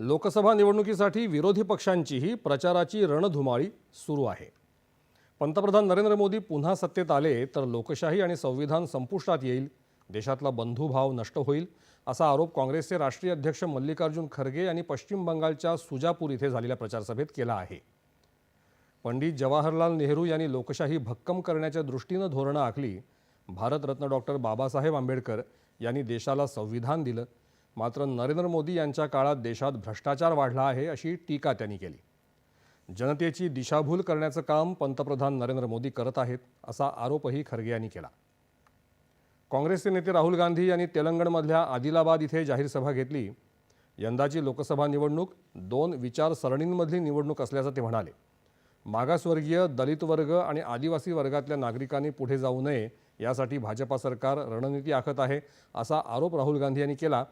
लोकसभा निवडणुकीसाठी विरोधी पक्षांचीही प्रचाराची रणधुमाळी सुरू आहे. पंतप्रधान नरेंद्र मोदी पुन्हा सत्तेत आले तर लोकशाही आणि संविधान संपुष्टात येईल देशातला बंधुभाव नष्ट होईल असा आरोप काँग्रेसचे राष्ट्रीय अध्यक्ष मल्लिकार्जुन खरगे यांनी पश्चिम बंगालच्या सुजापूर इथे झालेल्या प्रचारसभेत केला आहे. पंडित जवाहरलाल नेहरू यांनी लोकशाही भक्कम करण्याच्या दृष्टीनं धोरणं आखली. भारतरत्न डॉक्टर बाबासाहेब आंबेडकर यांनी देशाला संविधान दिलं मात्र नरेंद्र मोदी यांच्या काळात देशात भ्रष्टाचार वाढला आहे अशी टीका त्यांनी केली. जनतेची दिशाभूल करण्याचं काम पंतप्रधान नरेंद्र मोदी करत आहेत असा आरोपही खरगे यांनी केला. काँग्रेसचे नेते राहुल गांधी यांनी तेलंगणमधल्या आदिलाबाद इथे जाहीर सभा घेतली. यंदाची लोकसभा निवडणूक दोन विचारसरणींमधली निवडणूक असल्याचं ते म्हणाले. मागासवर्गीय दलित वर्ग आणि आदिवासी वर्गातल्या नागरिकांनी पुढे जाऊ नये यासाठी भाजपा सरकार रणनीती आखत आहे असा आरोप राहुल गांधी यांनी केला.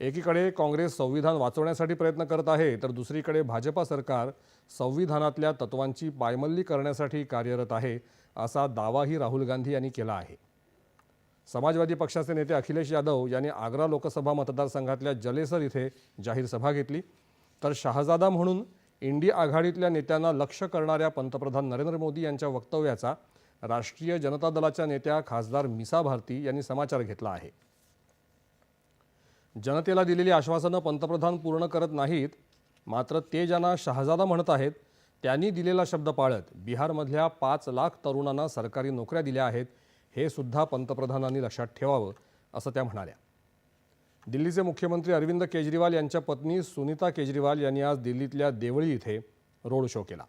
एकीकडे काँग्रेस संविधान वाचवण्यासाठी प्रयत्न करत आहे तर दुसरीकडे भाजपा सरकार संविधानातल्या तत्वांची पायमल्ली करण्यासाठी कार्यरत आहे असा दावाही राहुल गांधी यांनी केला आहे. समाजवादी पक्षाचे नेते अखिलेश यादव यांनी आग्रा लोकसभा मतदारसंघातल्या जलेसर इथे जाहीर सभा घेतली. तर शहाजादा म्हणून इंडिया आघाडीतल्या नेत्यांना लक्ष करणाऱ्या पंतप्रधान नरेंद्र मोदी यांच्या वक्तव्याचा राष्ट्रीय जनता दलाच्या नेत्या खासदार मिसा भारती यांनी समाचार घेतला आहे. जनतेला दिलेली आश्वासनं पंतप्रधान पूर्ण करत नाहीत मात्र ते ज्यांना शहाजादा म्हणत आहेत त्यांनी दिलेला शब्द पाळत बिहारमधल्या पाच लाख तरुणांना सरकारी नोकऱ्या दिल्या आहेत हे सुद्धा पंतप्रधानांनी लक्षात ठेवावं असं त्या म्हणाल्या. दिल्लीचे मुख्यमंत्री अरविंद केजरीवाल यांच्या पत्नी सुनीता केजरीवाल यांनी आज दिल्लीतल्या देवळी इथे रोड शो केला.